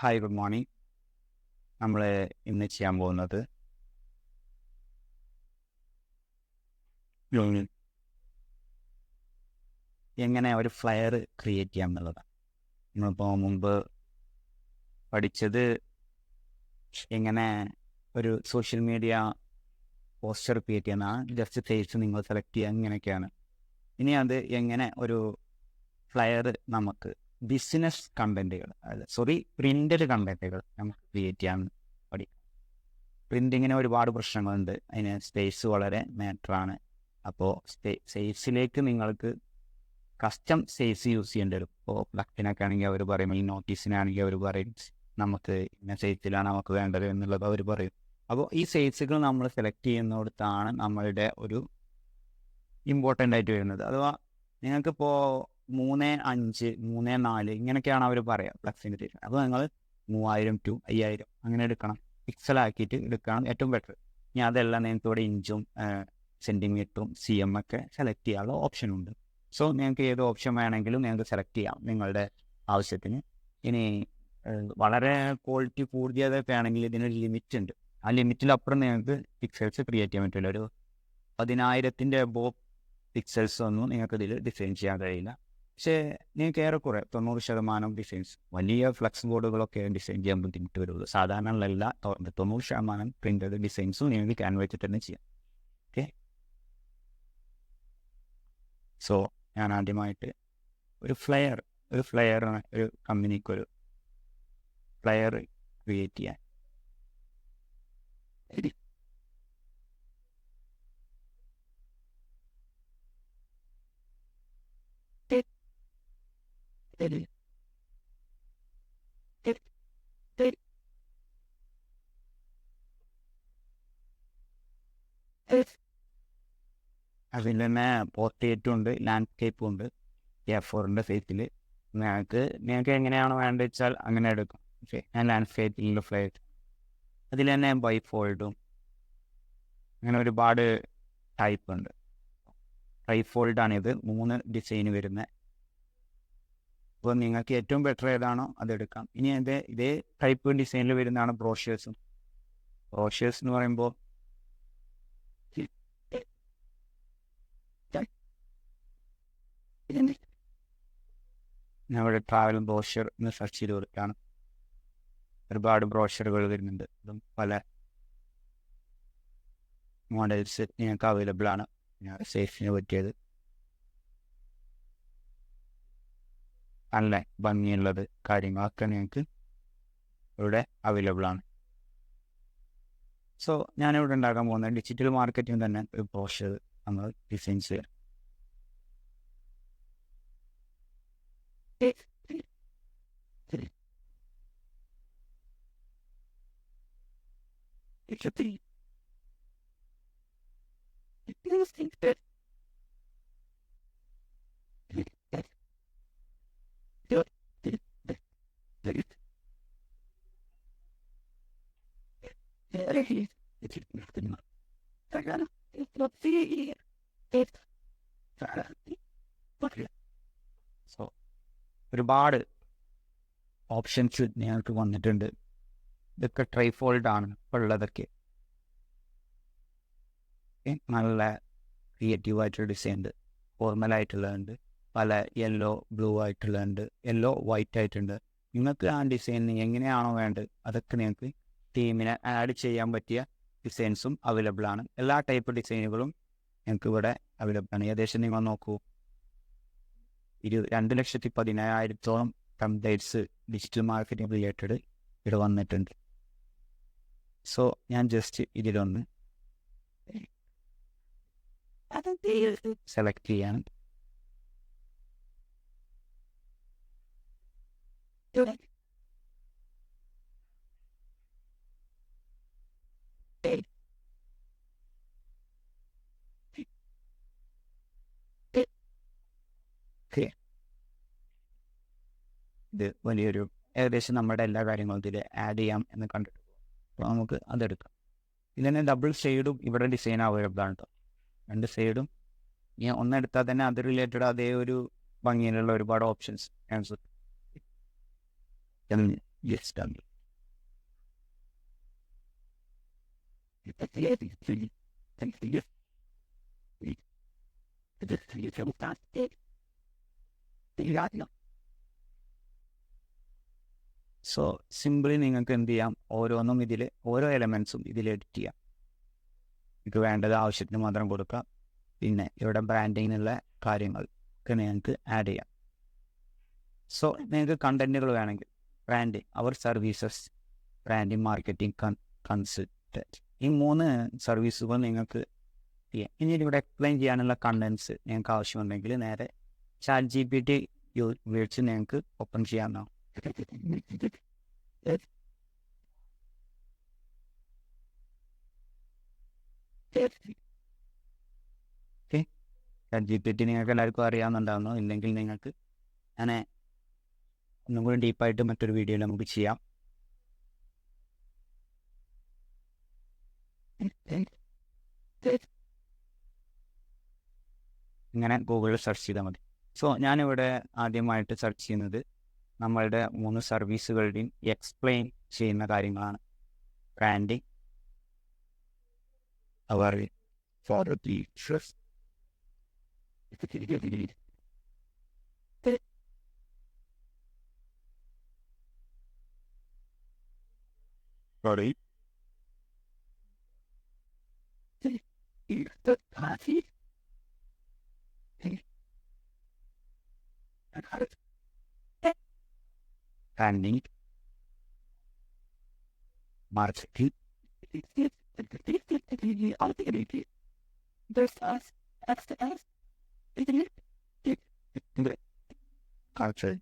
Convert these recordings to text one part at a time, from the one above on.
Hi good morning നമ്മൾ ഇന്ന് ചെയ്യാൻ പോകുന്നത് എങ്ങനെ ഒരു ഫ്ലയർ ക്രിയേറ്റ് ചെയ്യാം എന്നുള്ളതാണ്. നമ്മളിപ്പോൾ മുമ്പ് പഠിച്ചത് എങ്ങനെ ഒരു സോഷ്യൽ മീഡിയ പോസ്റ്റർ ക്രിയേറ്റ് ചെയ്യുന്ന ജസ്റ്റ് ഫേസ് നിങ്ങൾ സെലക്ട് ചെയ്യുക ഇങ്ങനെയൊക്കെയാണ്. ഇനി അത് എങ്ങനെ ഒരു ഫ്ലയർ നമുക്ക് ബിസിനസ് കണ്ടന്റുകൾ അതായത് സോറി പ്രിന്റഡ് കണ്ടന്റുകൾ നമുക്ക് ക്രിയേറ്റ് ചെയ്യാൻ പഠിക്കാം. പ്രിന്റിങ്ങിന് ഒരുപാട് പ്രശ്നങ്ങളുണ്ട്. അതിന് സ്പേസ് വളരെ മാറ്ററാണ് അപ്പോൾ സൈസിലേക്ക് നിങ്ങൾക്ക് കസ്റ്റം സൈസ് യൂസ് ചെയ്യേണ്ടി വരും. ഇപ്പോൾ പ്ലക്കിനൊക്കെ ആണെങ്കിൽ അവർ പറയും ഈ നോട്ടീസിനാണെങ്കിൽ അവർ പറയും നമുക്ക് ഇന്ന സൈസിലാണ് നമുക്ക് വേണ്ടത് എന്നുള്ളത് അവർ പറയും. അപ്പോൾ ഈ സൈസുകൾ നമ്മൾ സെലക്ട് ചെയ്യുന്നിടത്താണ് നമ്മളുടെ ഒരു ഇമ്പോർട്ടന്റ് ആയിട്ട് വരുന്നത്. അഥവാ നിങ്ങൾക്കിപ്പോൾ മൂന്ന് അഞ്ച് മൂന്ന് നാല് ഇങ്ങനെയൊക്കെയാണ് അവർ പറയുക ഫ്ലക്സിന്റെ സൈസ് അപ്പോൾ നിങ്ങൾ മൂവായിരം ടു അയ്യായിരം അങ്ങനെ എടുക്കണം. പിക്സലാക്കിയിട്ട് എടുക്കണം ഏറ്റവും ബെറ്റർ ഇനി അതെല്ലാം നിങ്ങൾക്ക് ഇവിടെ ഇഞ്ചും സെന്റിമീറ്ററും സി എം ഒക്കെ സെലക്ട് ചെയ്യാനുള്ള ഓപ്ഷൻ ഉണ്ട്. സോ നിങ്ങൾക്ക് ഏത് ഓപ്ഷൻ വേണമെങ്കിലും നിങ്ങൾക്ക് സെലക്ട് ചെയ്യാം നിങ്ങളുടെ ആവശ്യത്തിന്. ഇനി വളരെ ക്വാളിറ്റി കൂടിയതൊക്കെ ആണെങ്കിൽ ഇതിനൊരു ലിമിറ്റ് ഉണ്ട്. ആ ലിമിറ്റിലപ്പുറം നിങ്ങൾക്ക് പിക്സൽസ് ക്രിയേറ്റ് ചെയ്യാൻ പറ്റില്ല. ഒരു പതിനായിരത്തിന്റെ എബോ പിക്സൽസ് ഒന്നും നിങ്ങൾക്ക് ഇതിൽ ഡിസൈൻ ചെയ്യാൻ കഴിയില്ല. പക്ഷേ നിങ്ങൾക്ക് ഏറെക്കുറെ തൊണ്ണൂറ് ശതമാനം ഡിസൈൻസ് വലിയ ഫ്ലക്സ് ബോർഡുകളൊക്കെ ഡിസൈൻ ചെയ്യാൻ ബുദ്ധിമുട്ട് വരുള്ളൂ സാധാരണ എല്ലാ തൊണ്ണൂറ് ശതമാനം പ്രിന്റഡ് ഡിസൈൻസും നിങ്ങൾക്ക് ക്യാൻ വെച്ചിട്ട് തന്നെ ചെയ്യാം. ഓക്കെ? സോ ഞാൻ ആദ്യമായിട്ട് ഒരു ഫ്ലെയർ ഒരു ഫ്ലെയർ ഒരു കമ്പനിക്ക് ഒരു ഫ്ലെയർ ക്രിയേറ്റ് ചെയ്യാൻ. അതിൽ തന്നെ പോർട്രേറ്റും ഉണ്ട് ലാൻഡ്സ്കേപ്പും ഉണ്ട് എ ഫോറിന്റെ സൈസിൽ നിങ്ങൾക്ക് നിങ്ങൾക്ക് എങ്ങനെയാണോ വേണ്ടത് വെച്ചാൽ അങ്ങനെ എടുക്കും. ഓക്കെ ഞാൻ ലാൻഡ്സ്കേപ്പിലുള്ള ഫ്ലൈറ്റ് അതിൽ തന്നെ ബൈ ഫോൾഡും അങ്ങനെ ഒരുപാട് ടൈപ്പ് ഉണ്ട്. ട്രൈ ഫോൾഡാണിത് മൂന്ന് ഡിസൈൻ വരുന്നത് അപ്പോൾ നിങ്ങൾക്ക് ഏറ്റവും ബെറ്റർ ഏതാണോ അതെടുക്കാം ഇനി അതേ ഇതേ ടൈപ്പ് ഡിസൈനിൽ വരുന്നതാണ് ബ്രോഷേഴ്സും ബ്രോഷേഴ്സ് എന്ന് പറയുമ്പോൾ നമ്മുടെ ട്രാവൽ ബ്രോഷർ എന്ന് സെർച്ച് ചെയ്ത് കൊടുക്കുകയാണ്. ഒരുപാട് ബ്രോഷറുകൾ വരുന്നുണ്ട്. അതും പല മോഡൽസ് ഞങ്ങൾക്ക് അവൈലബിൾ ആണ്. സേഫിന് പറ്റിയത്. നല്ല ഭംഗിയുള്ളത് കാര്യങ്ങളൊക്കെ നിങ്ങൾക്ക് ഇവിടെ അവൈലബിൾ ആണ്. സോ ഞാനിവിടെ ഉണ്ടാക്കാൻ പോകുന്നത് ഡിജിറ്റൽ മാർക്കറ്റിംഗ് തന്നെ ഒരു ബ്രോഷർ നമ്മൾ ഡിസൈൻ ചെയ്യാം. സോ ഒരുപാട് ഓപ്ഷൻസ് ഞങ്ങൾക്ക് വന്നിട്ടുണ്ട്. ഇതൊക്കെ ട്രൈഫോൾഡ് ആണ് ഇപ്പോൾ ഉള്ളതൊക്കെ. നല്ല ക്രിയേറ്റീവ് ആയിട്ടുള്ള ഡിസൈൻ ഉണ്ട്. ഫോർമൽ ആയിട്ടുള്ളതുണ്ട്. പല യെല്ലോ ബ്ലൂ ആയിട്ടുള്ളതുണ്ട്. യെല്ലോ വൈറ്റ് ആയിട്ടുണ്ട്. നിങ്ങൾക്ക് ആ ഡിസൈൻ എങ്ങനെയാണോ വേണ്ടത് അതൊക്കെ നിങ്ങൾക്ക് ടീമിനെ ആഡ് ചെയ്യാൻ പറ്റിയ ഡിസൈൻസും അവൈലബിൾ ആണ്. എല്ലാ ടൈപ്പ് ഡിസൈനുകളും ഞങ്ങൾക്ക് ഇവിടെ അവൈലബിൾ ആണ്. ഏകദേശം നിങ്ങൾ നോക്കൂ. ഇരു രണ്ട് ലക്ഷത്തി പതിനായിരത്തോളം കംപ്ലൈറ്റ്സ് ഡിജിറ്റൽ മാർക്കറ്റിംഗ് റിലേറ്റഡ് ഇവിടെ വന്നിട്ടുണ്ട്. സോ ഞാൻ ജസ്റ്റ് ഇതിലൊന്ന് സെലക്ട് ചെയ്യാൻ ഇത് വലിയൊരു ഏകദേശം നമ്മുടെ എല്ലാ കാര്യങ്ങളും ഇതിൽ ആഡ് ചെയ്യാം എന്ന് കണ്ടിട്ട് അപ്പോൾ നമുക്ക് അതെടുക്കാം. ഇതിന് ഡബിൾ ഷെയ്ഡും ഇവിടെ ഡിസൈൻ അവൈലബിൾ ആണ് കേട്ടോ രണ്ട് സൈഡും ഇനി ഒന്നെടുത്താൽ തന്നെ അത് റിലേറ്റഡ് അതേ ഒരു ഭംഗിയിലുള്ള ഒരുപാട് options Yes, done. So simply നിങ്ങൾക്ക് എന്ത് ചെയ്യാം? ഓരോന്നും ഇതിൽ ഓരോ എലമെൻസും ഇതിൽ എഡിറ്റ് ചെയ്യാം. നിങ്ങൾക്ക് വേണ്ടത് ആവശ്യത്തിന് മാത്രം കൊടുക്കാം. പിന്നെ ഇവിടെ ബ്രാൻഡിങ്ങിനുള്ള കാര്യങ്ങൾ ഒക്കെ നിങ്ങൾക്ക് ആഡ് ചെയ്യാം. സോ നിങ്ങൾക്ക് കണ്ടന്റുകൾ വേണമെങ്കിൽ ബ്രാൻഡിങ് അവർ സർവീസസ് ബ്രാൻഡ് മാർക്കറ്റിംഗ് കൺസൾട്ടന്റ് ഈ മൂന്ന് സർവീസുകൾ നിങ്ങൾക്ക് ചെയ്യാം. ഇനി ഇവിടെ എക്സ്പ്ലെയിൻ ചെയ്യാനുള്ള കണ്ടൻസ് നിങ്ങൾക്ക് ആവശ്യമുണ്ടെങ്കിൽ നേരെ ചാറ്റ് ജി പി ടി ഉപയോഗിച്ച് നിങ്ങൾക്ക് ഓപ്പൺ ചെയ്യാവുന്നതാണ് okay chat G P T നിങ്ങൾക്ക് എല്ലാവർക്കും അറിയാവുന്നുണ്ടാവുന്നു. ഇല്ലെങ്കിൽ നിങ്ങൾക്ക് അങ്ങനെ ഒന്നും കൂടി ഡീപ്പായിട്ട് മറ്റൊരു വീഡിയോയിൽ നമുക്ക് ചെയ്യാം. ഇങ്ങനെ ഗൂഗിളിൽ സെർച്ച് ചെയ്താൽ മതി. സോ ഞാനിവിടെ ആദ്യമായിട്ട് സെർച്ച് ചെയ്യുന്നത് നമ്മളുടെ മൂന്ന് സർവീസുകളുടെയും എക്സ്പ്ലെയിൻ ചെയ്യുന്ന കാര്യങ്ങളാണ്. Branding our for sorry. Standing. March. There's us. That's the us. Isn't it? Culture.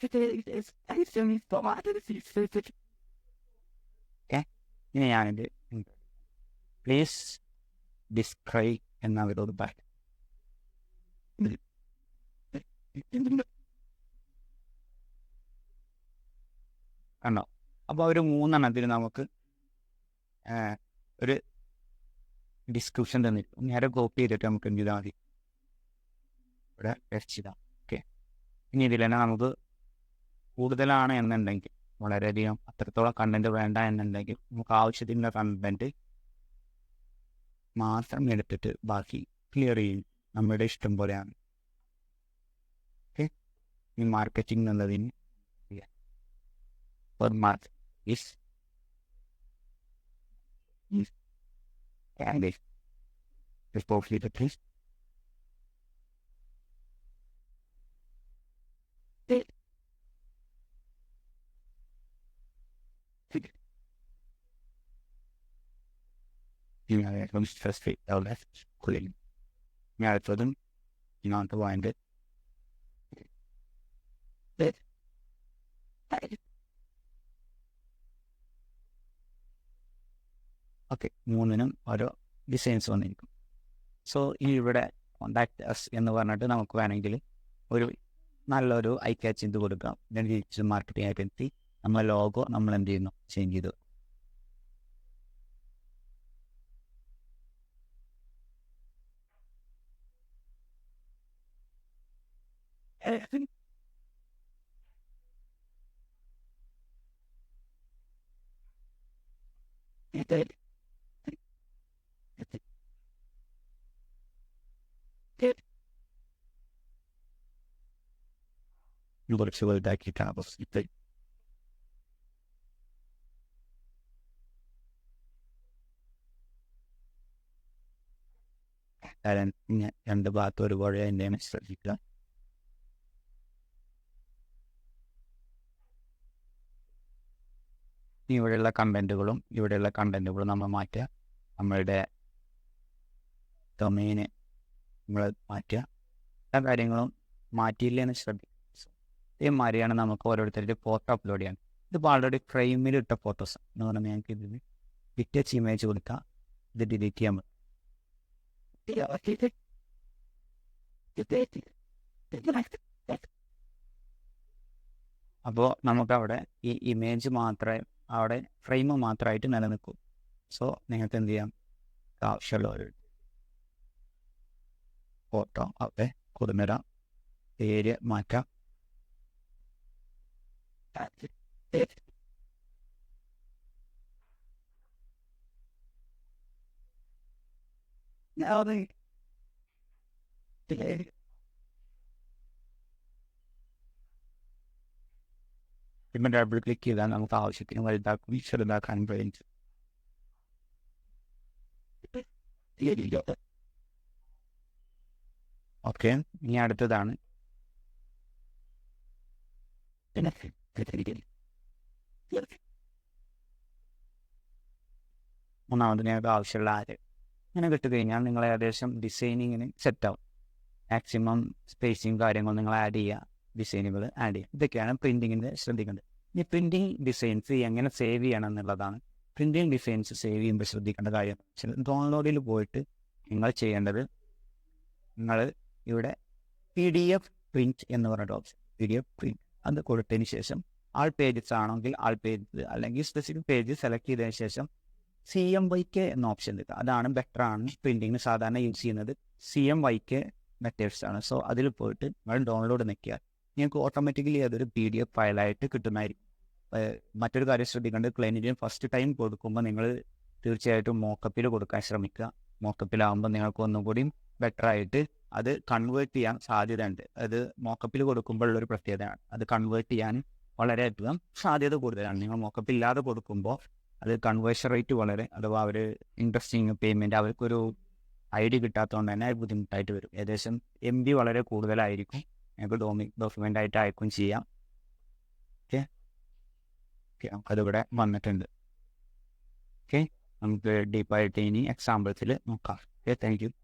Today is. I assume it's the water. ഇനി ഞാനിത് പ്ലീസ് ഡിസ്ക്രൈബ് എന്ന അവരോട് പറയാം കണ്ടോ? അപ്പോൾ ഒരു മൂന്നെണ്ണത്തിൽ നമുക്ക് ഒരു ഡിസ്ക്രിപ്ഷൻ തന്നിരിക്കും നേരെ കോപ്പി ചെയ്തിട്ട് നമുക്ക് എന്ത് ചെയ്താൽ മതി? ഇവിടെ ടെസ്റ്റ് ഓക്കെ ഇനി ഇതിൽ തന്നെ നമുക്ക് കൂടുതലാണ് എന്നുണ്ടെങ്കിൽ വളരെയധികം അത്രത്തോളം കണ്ടന്റ് വേണ്ട എന്നുണ്ടെങ്കിൽ നമുക്ക് ആവശ്യത്തിനുള്ള കണ്ടന്റ് മാത്രം എടുത്തിട്ട് ബാക്കി ക്ലിയർ ചെയ്യും. നമ്മുടെ ഇഷ്ടം പോലെയാണ്. ഓക്കെ ഈ മാർക്കറ്റിംഗ് എന്നുള്ളതിന് per mark is is both for them, you know, to wind it. Ve okay മൂന്നിനും ഓരോ ഡിസൈൻസ് വന്നിരിക്കും സോ ഈ ഇവിടെ കോണ്ടാക്ട് അസ് എന്ന് പറഞ്ഞിട്ട് നമുക്ക് വേണമെങ്കിൽ ഒരു നല്ലൊരു ഐ ക്യാച്ച് ചെയ്ത് കൊടുക്കാം. മാർക്കറ്റിംഗ് എത്തി നമ്മളെ ലോഗോ നമ്മൾ എന്ത് ചെയ്യുന്നു? ചേഞ്ച് ചെയ്തു. കുറച്ചുവലുതാക്കി താമസിച്ചിട്ട് കാരണം ഇങ്ങനെ രണ്ട് ഭാഗത്ത് ഒരുപോലെ തന്നെയാണ് ശ്രദ്ധിക്കുക ഇവിടെയുള്ള കണ്ടന്റുകളും ഇവിടെയുള്ള കണ്ടന്റുകളും നമ്മൾ മാറ്റുക നമ്മളുടെ ഡൊമൈന് നമ്മൾ മാറ്റുക. എല്ലാ കാര്യങ്ങളും മാറ്റിയില്ലെന്ന് ശ്രദ്ധിക്കുക ഇതേമാതിരിയാണ് നമുക്ക് ഓരോരുത്തരുടെ ഫോട്ടോ അപ്ലോഡ് ചെയ്യാൻ. ഇതിപ്പോൾ ആൾറെഡി ഫ്രെയിമിൽ ഇട്ട ഫോട്ടോസ് എന്ന് പറഞ്ഞാൽ ഞങ്ങൾക്ക് ഇതിന് പിക്ചേഴ്സ് ഇമേജ് കൊടുക്കുക ഇത് ഡിലീറ്റ് ചെയ്യാൻ അപ്പോൾ നമുക്കവിടെ ഈ ഇമേജ് മാത്രമേ അവിടെ ഫ്രെയിം മാത്രമായിട്ട് നിലനിൽക്കും. സോ നിങ്ങൾക്ക് എന്ത് ചെയ്യാം? ആവശ്യമുള്ള ഒരു ഫോട്ടോ അവിടെ കൊടുന്നിടാം പേര് മാറ്റാം പിന്നെ ഡബിൾ ക്ലിക്ക് ചെയ്താൽ നമുക്ക് ആവശ്യത്തിന് വലുതാക്കും ചെറുതാക്കാൻ കഴിയും ഓക്കെ. ഇനി അടുത്തതാണ്. മൂന്നാമത് ഞങ്ങൾക്ക് ആവശ്യമുള്ള ആര്? ഇങ്ങനെ കിട്ടുകഴിഞ്ഞാൽ നിങ്ങൾ ഏകദേശം ഡിസൈനിങ്ങിന് സെറ്റാവും മാക്സിമം സ്പേസിങ് കാര്യങ്ങൾ നിങ്ങൾ ആഡ് ചെയ്യുക. ഡിസൈനുകൾ ആഡ് ചെയ്യുക. ഇതൊക്കെയാണ് പ്രിന്റിങ്ങിന്റെ ശ്രദ്ധിക്കേണ്ടത്. ഇനി പ്രിന്റിങ് ഡിസൈൻസ് എങ്ങനെ സേവ് ചെയ്യണം എന്നുള്ളതാണ്. പ്രിന്റിങ് ഡിസൈൻസ് സേവ് ചെയ്യുമ്പോൾ ശ്രദ്ധിക്കേണ്ട കാര്യം ഡൗൺലോഡിൽ പോയിട്ട് നിങ്ങൾ ചെയ്യേണ്ടത് നിങ്ങൾ ഇവിടെ പി ഡി എഫ് പ്രിന്റ് എന്ന് പറഞ്ഞിട്ട് option P D F print അത് കൊടുത്തതിന് ശേഷം ആൾ പേജസ് ആണെങ്കിൽ ആൾ പേജ് അല്ലെങ്കിൽ സ്പെസിഫിക് പേജ് സെലക്ട് ചെയ്തതിന് ശേഷം സി എം വൈ കെ എന്ന ഓപ്ഷൻ എടുക്കുക അതാണ് ബെറ്റർ ആണ് പ്രിന്റിങ്ങിന് സാധാരണ യൂസ് ചെയ്യുന്നത്. C M Y K methods ആണ്. സോ അതിൽ പോയിട്ട് നിങ്ങൾ ഡൗൺലോഡ് നിൽക്കുക നിങ്ങൾക്ക് ഓട്ടോമാറ്റിക്കലി അതൊരു പി ഡി എഫ് ഫയലായിട്ട് കിട്ടുന്നതായിരിക്കും മറ്റൊരു കാര്യം ശ്രദ്ധിക്കേണ്ടത് ക്ലൈന്റിന് ഫസ്റ്റ് ടൈം കൊടുക്കുമ്പോൾ നിങ്ങൾ തീർച്ചയായിട്ടും മോക്കപ്പിൽ കൊടുക്കാൻ ശ്രമിക്കുക. മോക്കപ്പിലാവുമ്പോൾ നിങ്ങൾക്ക് ഒന്നും കൂടിയും ബെറ്റർ ആയിട്ട് അത് കൺവേർട്ട് ചെയ്യാൻ സാധ്യതയുണ്ട്. അത് മോക്കപ്പിൽ കൊടുക്കുമ്പോഴുള്ളൊരു പ്രത്യേകതയാണ്. അത് കൺവേർട്ട് ചെയ്യാൻ വളരെയധികം സാധ്യത കൂടുതലാണ്. നിങ്ങൾ മോക്കപ്പ് ഇല്ലാതെ കൊടുക്കുമ്പോൾ അത് കൺവേർഷൻ റേറ്റ് വളരെ അഥവാ അവർ ഇൻട്രസ്റ്റിങ് പേയ്മെന്റ് അവർക്കൊരു ഐ ഡി കിട്ടാത്തതുകൊണ്ട് തന്നെ ബുദ്ധിമുട്ടായിട്ട് വരും. ഏകദേശം എം ബി വളരെ കൂടുതലായിരിക്കും. ഞങ്ങൾക്ക് ഡോമി ഡോക്യുമെന്റ് ആയിട്ട് അയക്കും ചെയ്യാം. ഓക്കെ ഓക്കെ നമുക്കതിവിടെ വന്നിട്ടുണ്ട്. ഓക്കെ നമുക്ക് ഡീപ്പായിട്ട് ഇനി എക്സാമ്പിൾസിൽ നോക്കാം. Okay thank you